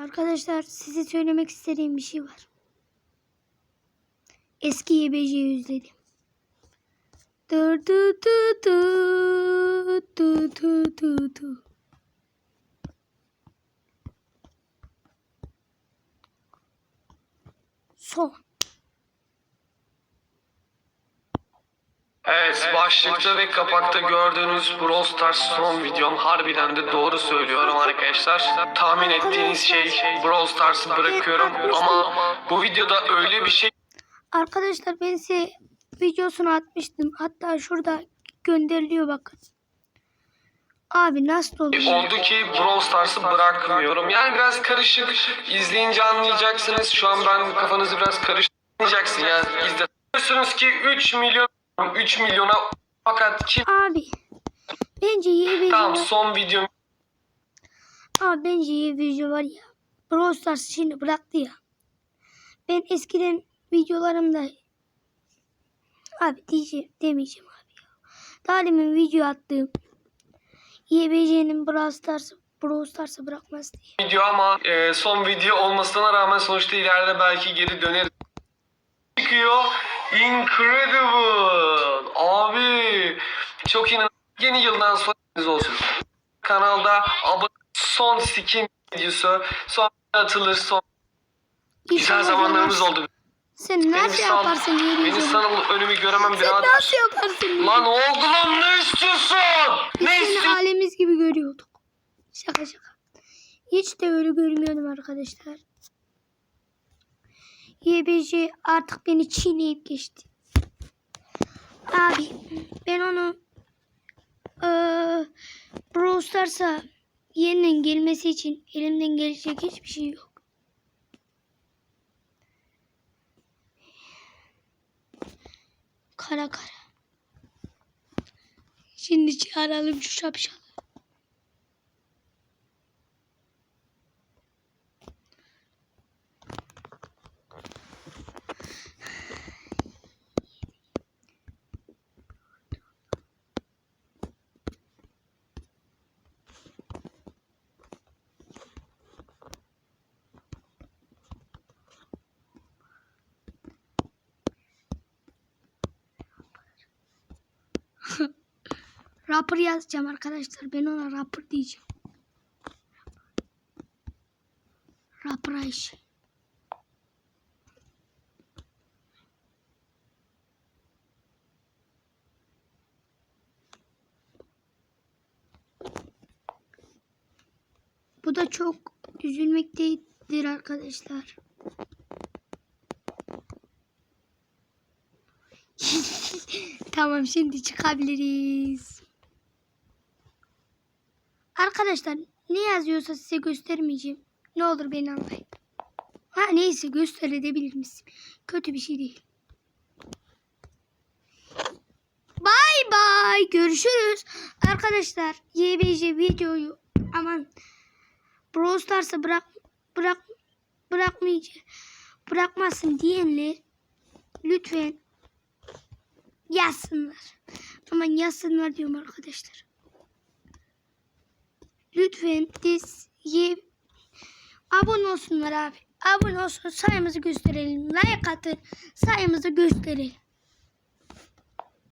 Arkadaşlar size söylemek istediğim bir şey var. Eski YBC'yi özledim. Du. Son. Evet, başlıkta ve kapakta gördüğünüz Brawl Stars son videom harbiden de doğru söylüyorum arkadaşlar. Tahmin ettiğiniz şey Brawl Stars'ı bırakıyorum ama bu videoda öyle bir şey Arkadaşlar ben size videosunu atmıştım. Hatta şurada gönderiliyor bakın. Abi nasıl olur? oldu ki Brawl Stars'ı bırakmıyorum. Yani biraz karışık. İzleyince anlayacaksınız. Şu an ben kafanızı biraz karıştıracaksın yani. İzle. Diyorsunuz ki 3 milyon 3 milyona fakat kim Abi bence YBC Tamam son videom Abi bence YBC var ya. Brawl Stars şimdi bıraktı ya. Ben eskiden videolarımda abi diyeceğim demeyeceğim abi ya. Daha demin video attığım YBC'nin Brawl Stars'ı Brawl Stars'ı bırakmaz diye. video ama e, son video olmasına rağmen sonuçta ileride belki geri döneriz. Çıkıyor. Incredible. Çok inan. Yeni yıldan sonra olsun. Kanalda abone son skin videosu son atılır son güzel İnşallah zamanlarımız yaparsın. oldu. Sen Benim nasıl sağ- yaparsın Benim sana önümü göremem Sen birader. nasıl yaparsın? Lan oğlum ne istiyorsun? Biz Ne istiyorsun? ailemiz gibi görüyorduk. Şaka şaka. Hiç de öyle görmüyordum arkadaşlar. YBC artık beni çiğneyip geçti. Abi ben onu eee Brawl Stars'a yeniden gelmesi için elimden gelecek hiçbir şey yok. Kara kara. Şimdi çağıralım şu şapşalı. Rapper yazacağım arkadaşlar. Ben ona rapper diyeceğim. Rapper Ayşe. Bu da çok üzülmektedir arkadaşlar. tamam şimdi çıkabiliriz. Arkadaşlar ne yazıyorsa size göstermeyeceğim. Ne olur beni anlayın. Ha neyse gösterebilir misin? Kötü bir şey değil. Bay bay görüşürüz. Arkadaşlar YBC videoyu aman Brawl Stars'ı bırak bırak bırakmayacak bırakmasın diyenler lütfen yazsınlar. Aman yazsınlar diyorum arkadaşlar. Lütfen diz ye abone olsunlar abi. Abone olsun sayımızı gösterelim. Like atın sayımızı gösterelim.